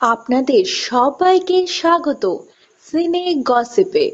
আপনাদের সবাইকে স্বাগত সিনে গসিপে।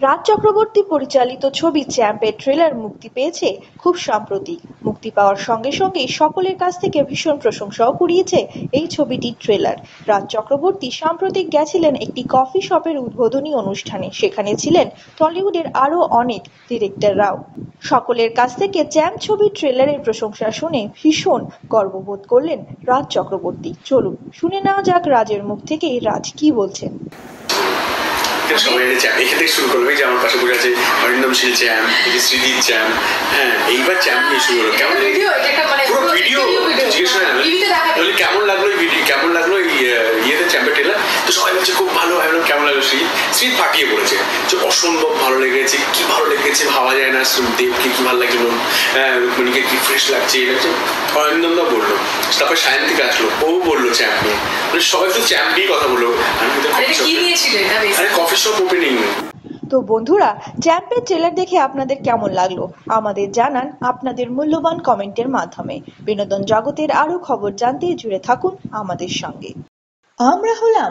রাজ চক্রবর্তী পরিচালিত ছবি চ্যাম্পের ট্রেলার মুক্তি পেয়েছে খুব সাম্প্রতিক মুক্তি পাওয়ার সঙ্গে সঙ্গেই সকলের কাছ থেকে ভীষণ প্রশংসাও কুড়িয়েছে এই ছবিটির ট্রেলার রাজ চক্রবর্তী সাম্প্রতিক গেছিলেন একটি কফি শপের উদ্বোধনী অনুষ্ঠানে। সেখানে ছিলেন টলিউডের আরও অনেক ডিরেক্টররাও সকলের কাছ থেকে চ্যাম ছবির ট্রেলারের প্রশংসা শুনে ভীষণ গর্ববোধ করলেন রাজ চক্রবর্তী। চলুন শুনে নেওয়া যাক রাজের মুখ থেকেই রাজ কি বলছেন। সবাই এখান থেকে শুরু করবে যে আমার পাশে বসে আছে অরিন্দম শীল চ্যাম্প এই যে শ্রীজিৎ চ্যাম্প হ্যাঁ এইবার চ্যাম্প নিয়ে শুরু হলো কেমন ভিডিও। লাগল শ্রী শ্রী ফাটিয়ে পড়েছে। যে অসম্ভব ভালো লেগেছে কি ভালো লেগেছে ভাবা যায় না দেবকে কি ভালো লাগল হ্যাঁ রুক্মিণীকে কি ফ্রেশ লাগছে এটা হচ্ছে অরিন্দমদা বলল তারপর সায়ন্তিকা আসলো ও বলল চ্যাম্প নিয়ে। মানে সবাই তো চ্যাম্প নিয়ে কথা বলল। আমি কফি শপ ওপেনিং তো বন্ধুরা চ্যাম্পের ট্রেলার দেখে আপনাদের কেমন লাগল? আমাদের জানান আপনাদের মূল্যবান কমেন্টের মাধ্যমে। বিনোদন জগতের আরও খবর জানতে জুড়ে থাকুন আমাদের সঙ্গে। আমরা হলাম